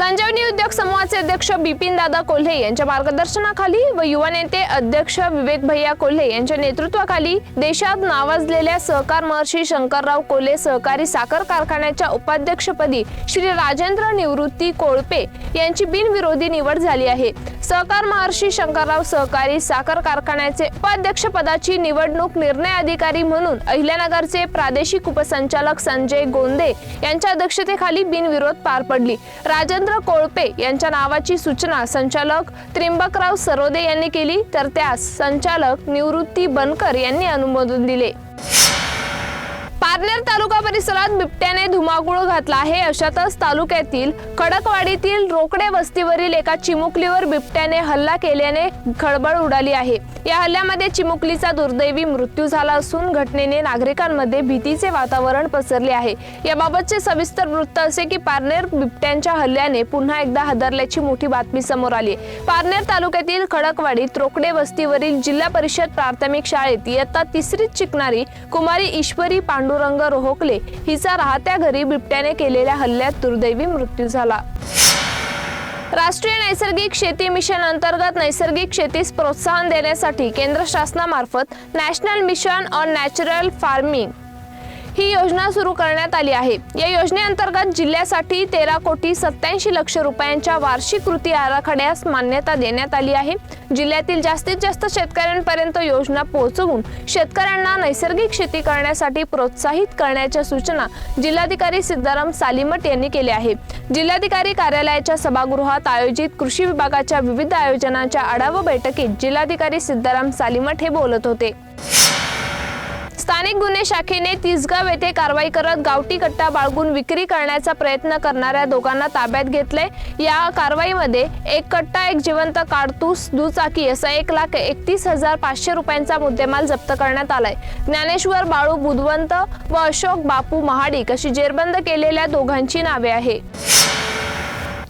संजीवनी उद्योग समूहाचे अध्यक्ष बिपिन दादा कोल्हे यांच्या मार्गदर्शनाखाली व युवा नेते अध्यक्ष विवेक भैया कोल्हे यांच्या नेतृत्वाखाली देशात नावाजलेल्या सहकार महर्षी शंकरराव कोल्हे सहकारी साखर कारखान्याच्या उपाध्यक्षपदी श्री राजेंद्र निवृत्ती कोळपे यांची बिनविरोधी निवड झाली आहे. सहकार महर्षी शंकरराव सहकारी साखर कारखान्याचे उपाध्यक्षपदाची निवडणूक निर्णय अधिकारी म्हणून अहिल्यानगरचे प्रादेशिक उपसंचालक संजय गोंदे यांच्या अध्यक्षतेखाली बिनविरोध पार पडली. राजेंद्र कोळपे यांच्या नावाची सूचना संचालक त्र्यंबकराव सरोदे यांनी केली तर त्यास संचालक निवृत्ती बनकर यांनी अनुमोदन दिले. पारनेर तालुका परिसरात बिबट्याने धुमाकूळ घातला आहे. अशातच तालुक्यातील खडकवाडीतील रोकडे वस्तीवरील एका चिमुकलीवर बिबट्याने हल्ला केल्याने खळबळ उडाली आहे. या हल्ल्यामध्ये चिमुकलीचा दुर्दैवी मृत्यू झाला असून घटनेने नागरिकांमध्ये भीतीचे वातावरण पसरले आहे. याबाबतचे सविस्तर वृत्त असे की पारनेर बिबट्यांच्या हल्ल्याने पुन्हा एकदा हादरल्याची मोठी बातमी समोर आली पारनेर तालुक्यातील खडकवाडी त्रोकडे वस्तीवरील जिल्हा परिषद प्राथमिक शाळेत इयत्ता तिसरीत शिकणारी कुमारी ईश्वरी पांडुरंग रोहकले हिचा राहत्या घरी बिबट्याने केलेल्या हल्ल्यात दुर्दैवी मृत्यू झाला. राष्ट्रीय नैसर्गिक शेती मिशन अंतर्गत नैसर्गिक शेतीस प्रोत्साहन देण्यासाठी केंद्र शासनामार्फत national mission on natural farming. ही योजना सुरू करण्यात आली आहे. या योजनेअंतर्गत जिल्ह्यासाठी तेरा कोटी सत्याऐंशी लक्ष रुपयांच्या वार्षिक कृती आराखड्यास मान्यता देण्यात आली आहे. जिल्ह्यातील जास्तीत जास्त शेतकऱ्यांपर्यंत योजना पोहोचवून शेतकऱ्यांना नैसर्गिक शेती करण्यासाठी प्रोत्साहित करण्याच्या सूचना जिल्हाधिकारी सिद्धाराम सालीमट यांनी केल्या आहे जिल्हाधिकारी कार्यालयाच्या सभागृहात आयोजित कृषी विभागाच्या विविध आयोजनांच्या आढावा बैठकीत जिल्हाधिकारी सिद्धाराम सालीमठ हे बोलत होते. स्थानिक गुन्हे शाखेने तिसगाव येथे कारवाई करत गावठी कट्टा बाळगून विक्री करण्याचा प्रयत्न करणाऱ्या दोघांना ताब्यात घेतले. या कारवाईमध्ये एक कट्टा एक जिवंत काडतूस दुचाकी असा एक लाख एकतीस हजार पाचशे रुपयांचा मुद्देमाल जप्त करण्यात आलाय. ज्ञानेश्वर बाळू बुधवंत व अशोक बापू महाडिक अशी जेरबंद केलेल्या दोघांची नावे आहे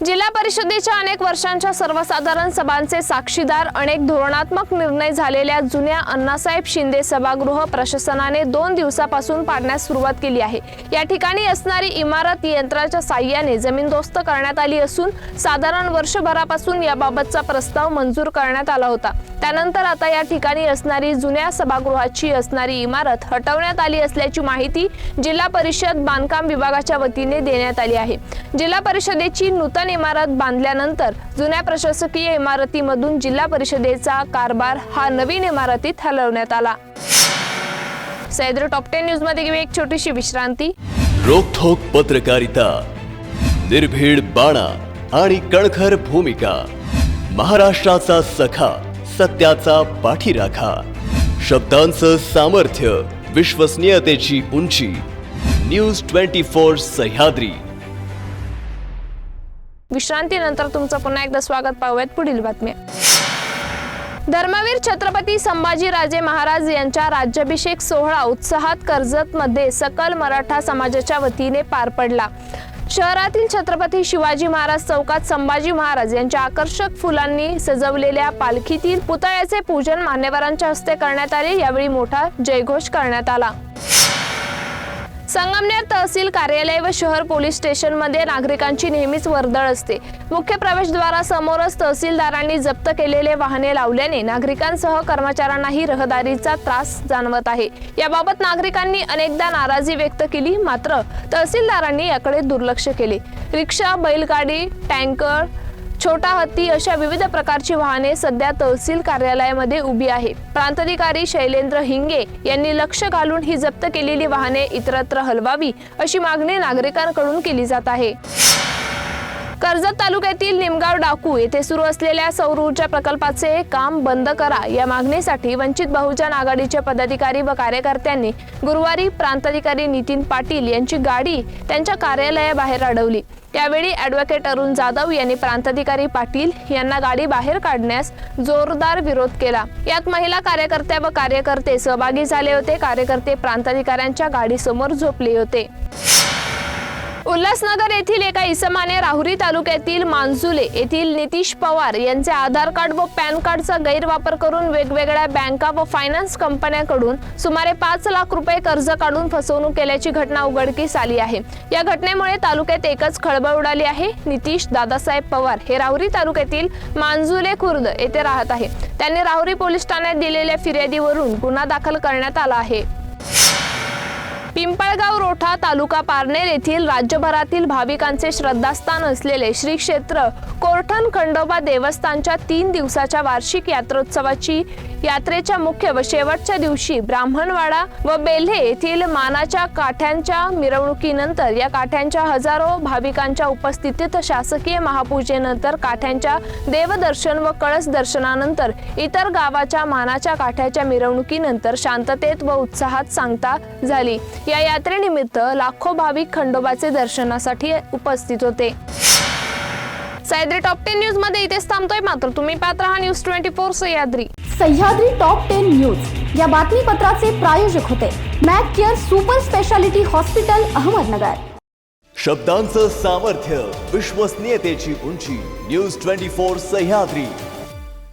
जिल्हा परिषदेच्या अनेक वर्षांच्या सर्वसाधारण सभांचे साक्षीदार अनेक धोरणात्मक निर्णय झालेल्या जुन्या अण्णासाहेब शिंदे सभागृह प्रशासनाने दोन दिवसापासून पाडण्यास सुरुवात केली आहे. या ठिकाणी असणारी इमारत यंत्राच्या साह्याने जमीनदोस्त करण्यात आली असून साधारण वर्षभरापासून याबाबतचा प्रस्ताव मंजूर करण्यात आला होता. त्यानंतर आता या ठिकाणी असणारी जुन्या सभागृहाची असणारी इमारत हटवण्यात आली असल्याची माहिती जिल्हा परिषद बांधकाम विभागाच्या वतीने देण्यात आली आहे. जिल्हा परिषदेची नूतन इमारत बांधल्यानंतर जुन्या प्रशासकीय इमारतीमधून जिल्हा परिषदेचा कारभार हा नवीन इमारतीत हलवण्यात आला. सैद्र टॉप टेन न्यूजमध्ये घेऊ एक छोटीशी विश्रांती. रोखोक पत्रकारिता निर्भीड बाणा आणि कणखर भूमिका महाराष्ट्राचा सखा सत्याचा पाठीराखा शब्दांचं सामर्थ्य विश्वसनीयतेची उंची न्यूज ट्वेंटी फोर सह्याद्री. विश्रांतीनंतर तुमचं पुन्हा एकदा स्वागत पाहूयात पुढील बातम्या. धर्मवीर छत्रपती संभाजीराजे महाराज यांच्या राज्याभिषेक सोहळा उत्साहात कर्जतमध्ये सकल मराठा समाजाच्या वतीने पार पडला. शहरातील छत्रपती शिवाजी महाराज चौकात संभाजी महाराज यांच्या आकर्षक फुलांनी सजवलेल्या पालखीतील पुतळ्याचे पूजन मान्यवरांच्या हस्ते करण्यात आले. यावेळी मोठा जयघोष करण्यात आला. संगमनेर तहसील कार्यालय व शहर पोलीस स्टेशनमध्ये नागरिकांची नेहमीच वर्दळ असते. मुख्य प्रवेशद्वारासमोरच तहसीलदारांनी जप्त केलेले वाहने लावल्याने नागरिकांसह कर्मचाऱ्यांनाही रहदारीचा त्रास जाणवत आहे. याबाबत नागरिकांनी अनेकदा नाराजी व्यक्त केली मात्र तहसीलदारांनी याकडे दुर्लक्ष केले. रिक्षा बैलगाडी टँकर छोटा हत्ती अशा विविध प्रकारची वाहने सध्या तहसील कार्यालयामध्ये उभी आहे प्रांताधिकारी शैलेंद्र हिंगे यांनी लक्ष घालून ही जप्त केलेली वाहने इतरत्र हलवावी अशी मागणी नागरिकांकडून केली जात आहे. कर्जत तालुक्यातील निमगाव डाकू येथे सुरू असलेल्या सौर ऊर्जा प्रकल्पाचे काम बंद करा या मागणीसाठी वंचित बहुजन आघाडीचे पदाधिकारी व कार्यकर्त्यांनी गुरुवारी प्रांताधिकारी नितीन पाटील यांची गाडी त्यांच्या कार्यालयाबाहेर अडवली. त्यावेळी ॲडव्होकेट अरुण जाधव यांनी प्रांताधिकारी पाटील यांना गाडी बाहेर काढण्यास जोरदार विरोध केला. यात महिला कार्यकर्त्या व कार्यकर्ते सहभागी झाले होते. कार्यकर्ते प्रांताधिकाऱ्यांच्या गाडीसमोर झोपले होते. उल्हासनगर येथील एका इसमाने राहुरी तालुक्यातील मांजुले येथील नितीश पवार यांचे आधार कार्ड व पॅन कार्डचा गैरवापर करून वेगवेगळ्या बँका व फायनान्स कंपन्यांकडून सुमारे पाच लाख रुपये कर्ज काढून फसवणूक केल्याची घटना उघडकीस आली आहे. या घटनेमुळे तालुक्यात एकच खळबळ उडाली आहे. नितीश दादासाहेब पवार हे राहुरी तालुक्यातील मांजुले खुर्द येथे राहत आहे. त्यांनी राहुरी पोलीस ठाण्यात दिलेल्या फिर्यादीवरून गुन्हा दाखल करण्यात आला आहे. पिंपळगाव रोठा तालुका पारनेर येथील राज्यभरातील भाविकांचे श्रद्धास्थान असलेले श्री क्षेत्र कोरठण खंडोबा देवस्थानच्या तीन दिवसाच्या वार्षिक यात्रोत्सवाची यात्रेच्या मुख्य व शेवटच्या दिवशी ब्राह्मणवाडा व बेल्हे येथील मानाच्या काठ्यांच्या मिरवणुकीनंतर या काठ्यांच्या हजारो भाविकांच्या उपस्थितीत शासकीय महापूजेनंतर काठ्यांच्या देवदर्शन व कळस दर्शनानंतर इतर गावाच्या मानाच्या काठ्याच्या मिरवणुकीनंतर शांततेत व उत्साहात सांगता झाली. या यात्रेनिमित्त लाखो भाविक खंडोबाचे दर्शनासाठी उपस्थित होते. सह्याद्री टॉप टेन न्यूजमध्ये इथेच थांबतोय मात्र तुम्ही पात्र हा news twenty four Sahyadri. Sahyadri top ten news. या बातमीपत्राचे प्रायोजक होते Mac care super speciality hospital Ahmednagar. शब्दांचं सामर्थ्य विश्वसनीयतेची उंची न्यूज ट्वेंटी फोर सह्याद्री.